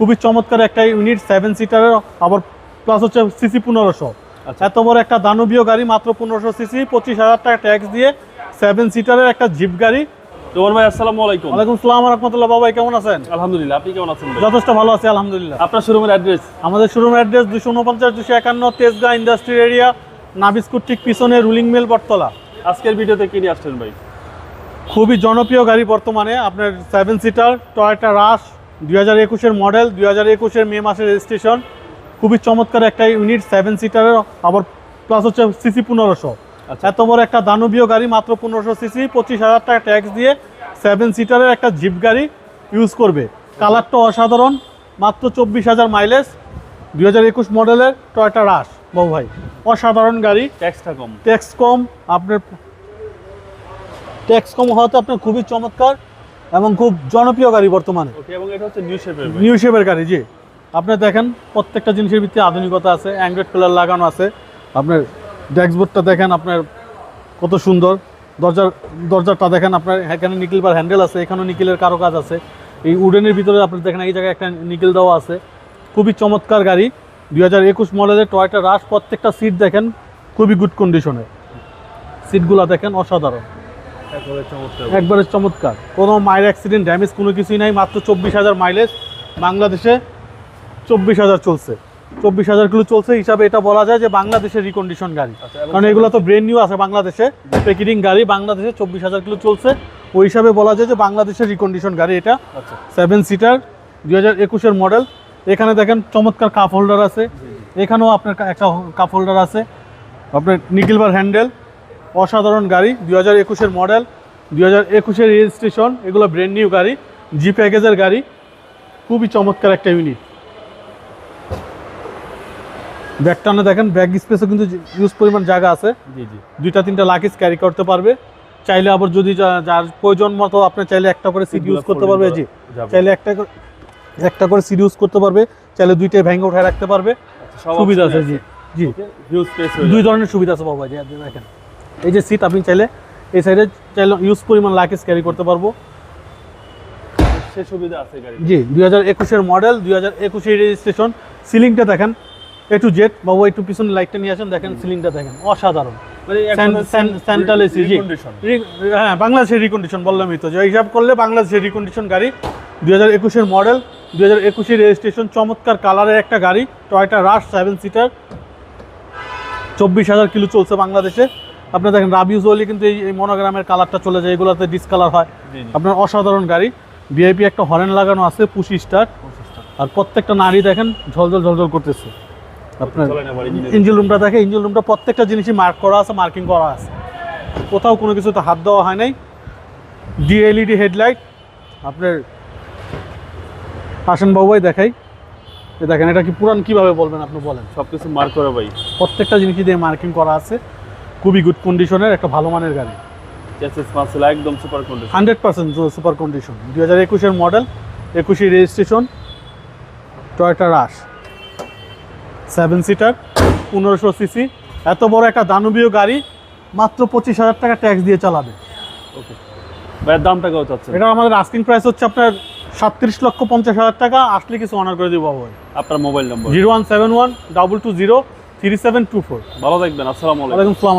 খুবই চমৎকার একটা ইউনিট সেভেন সিটারের আবার প্লাস হচ্ছে সিসি পনেরোশো। আচ্ছা। এত বড় একটা দানবীয় গাড়ি মাত্র পনেরোশো সিসি পঁচিশ হাজার টাকা ট্যাক্স দিয়ে সেভেন সিটারের একটা জিপ গাড়ি। তোমার ভাই আসসালামু আলাইকুম। ওয়ালাইকুম সালাম রহমতুল্লাহ। বাবাই কেমন আছেন? আলহামদুলিল্লাহ আপনি কেমন আছেন যথেষ্ট ভালো আছি আলহামদুলিল্লাহ। আপনার শোরুমের অ্যাড্রেস আমাদের অ্যাড্রেস দুশো উনপঞ্চাশ দুশো একান্ন তেজগাঁ ইন্ডাস্ট্রি এরিয়া নাবিস্কুট ঠিক পিছনে রুলিং মিল বটতলা। আজকের ভিডিওতে কি নিয়ে আসছেন ভাই? খুবই জনপ্রিয় গাড়ি বর্তমানে আপনার সেভেন সিটার টয়টা রাশ দুই হাজার একুশের মডেল দুই হাজার একুশের মে মাসের রেজিস্ট্রেশন। খুবই চমৎকার একটা ইউনিট সেভেন সিটারের আবার প্লাস হচ্ছে সিসি পনেরোশো। আচ্ছা। এত বড় একটা দানবীয় গাড়ি মাত্র পনেরোশো সিসি পঁচিশ হাজার টাকা ট্যাক্স দিয়ে সেভেন সিটারের একটা জিপ গাড়ি ইউজ করবে। কালারটা অসাধারণ মাত্র চব্বিশ হাজার মাইলেজ দুই হাজার একুশ মডেলের টয়টা রাশ বাবু ভাই। অসাধারণ গাড়ি। ট্যাক্সটা কম। ট্যাক্স কম আপনার ট্যাক্স কম হওয়াতে আপনার খুবই চমৎকার। এবং খুব জনপ্রিয় গাড়ি বর্তমানে। এবং এটা হচ্ছে নিউ শেপের ভাই নিউ শেপের গাড়ি জি। আপনি দেখেন প্রত্যেকটা জিনিসের ভিত্তি আধুনিকতা আছে অ্যান্ড্রয়েড প্লেয়ার লাগানো আছে। আপনার ড্যাক্সবোর্ডটা দেখেন আপনার কত সুন্দর। দরজার দরজাটা দেখেন আপনার এখানে নিকেল বার হ্যান্ডেল আছে এখানেও নিকেলের কারও কাজ আছে। এই উডেনের ভিতরে আপনি দেখেন এই জায়গায় একটা নিকেল দেওয়া আছে। খুবই চমৎকার গাড়ি। দুই হাজার একুশ মডেলের টয়টা রাশ প্রত্যেকটা সিট দেখেন খুবই গুড কন্ডিশনে সিটগুলো দেখেন অসাধারণ। একবারে চমৎকার। কোনো মাইল অ্যাক্সিডেন্ট ড্যামেজ কোনো কিছুই নাই মাত্র চব্বিশ হাজার মাইলেজ বাংলাদেশে চব্বিশ হাজার চলছে। চব্বিশ হাজার কিলো চলছে হিসাবে এটা বলা যায় যে বাংলাদেশের রিকন্ডিশন গাড়ি। আচ্ছা, কারণ এগুলো তো ব্রেন নিউ আছে বাংলাদেশে প্যাকেটিং গাড়ি বাংলাদেশে চব্বিশ হাজার কিলো চলছে। ওই হিসাবে বলা যায় যে বাংলাদেশের রিকন্ডিশন গাড়ি এটা। আচ্ছা। সেভেন সিটার দুই হাজার একুশের মডেল এখানে দেখেন চমৎকার কাপ হোল্ডার আছে। এখানেও আপনার একটা কাপ হোল্ডার আছে। আপনার নিকেলবার হ্যান্ডেল অসাধারণ গাড়ি দুই হাজার একুশের মডেল দুই হাজার একুশের রেজিস্ট্রেশন এগুলো ব্র্যান্ড নিউ গাড়ি জি প্যাকেজের গাড়ি খুবই চমৎকার একটা ইউনিট ব্যাগটানে দেখেন ব্যাগ স্পেসও কিন্তু ইউজ পরিমাণ জায়গা আছে। জি জি। দুইটা তিনটা লাগেজ ক্যারি করতে পারবে। চাইলে আবার যদি যার প্রয়োজন মতো আপনি চাইলে একটা করে সিট ইউজ করতে পারবে। জি চাইলে একটা একটা করে সিট ইউজ করতে পারবে। চাইলে দুইটাই ভেঙে উঠে রাখতে পারবে। আচ্ছা, সুবিধা আছে জি জি। দুই ধরনের সুবিধা আছে বাবা জি দেখেন। এই যে সিট আপনি চাইলে এই সাইডে চাইলে ইউজ পরিমাণ লাগেজ ক্যারি করতে পারব। সে সুবিধা আছে গাড়ি জি দুই হাজার একুশের মডেল দুই হাজার একুশের রেজিস্ট্রেশন সিলিংটা দেখেন এ টু জেড বাবু একটু পিছনে লাইটটা নিয়ে আসেন দেখেন সিলিংটা দেখেন অসাধারণ। মানে সেন্ট্রাল এসি জি। হ্যাঁ বাংলাদেশের রিকন্ডিশন বললামই তো যে হিসাব করলে বাংলাদেশের রিকন্ডিশন গাড়ি। দুই হাজার একুশের মডেল দুই হাজার একুশের রেজিস্ট্রেশন চমৎকার কালারের একটা গাড়ি টয়টা রাশ সেভেন সিটার চব্বিশ হাজার কিলো চলছে বাংলাদেশে। আপনার দেখেন রাবিউজ হলে কিন্তু এই মনোগ্রামের কালারটা চলে যায় এগুলোতে ডিসকালার হয়। আপনার অসাধারণ গাড়ি। ভিআইপি একটা হরেন লাগানো আছে পুশি স্টার আর প্রত্যেকটা নারী দেখেন ঝলঝল ঝলঝল করতেছে। আপনার ইঞ্জিন রুমটা দেখে ইঞ্জিন রুমটা প্রত্যেকটা জিনিসই মার্ক করা আছে মার্কিং করা আছে। কোথাও কোনো কিছুতে হাত দেওয়া হয় নাই। ডিএলইডি হেডলাইট আপনার আসেন বাবুই দেখাই। এ দেখেন এটা কি পুরান কীভাবে বলবেন আপনি বলেন। সবকিছু মার্ক করা ভাই। প্রত্যেকটা জিনিসই দিয়ে মার্কিং করা আছে। খুবই গুড কন্ডিশনের একটা ভালো মানের গাড়ি। একদম super condition hundred percent super condition দুই হাজার একুশের মডেল একুশে registration Toyota Rush seven seater পনেরোশো সিসি এত বড় একটা দানবীয় গাড়ি মাত্র পঁচিশ হাজার টাকা ট্যাক্স দিয়ে চালাবে। ওকে ভাইয়ের দামটা কত চাচ্ছেন? এটা আমাদের আস্কিং প্রাইস হচ্ছে আপনার সাতত্রিশ লক্ষ পঞ্চাশ হাজার টাকা। আসলে কিছু অনার করে দিব আপনার mobile number zero one seven one double two zero three seven two four. ভালো থাকবেন আসসালামু আলাইকুম। ওয়ালাইকুম সালাম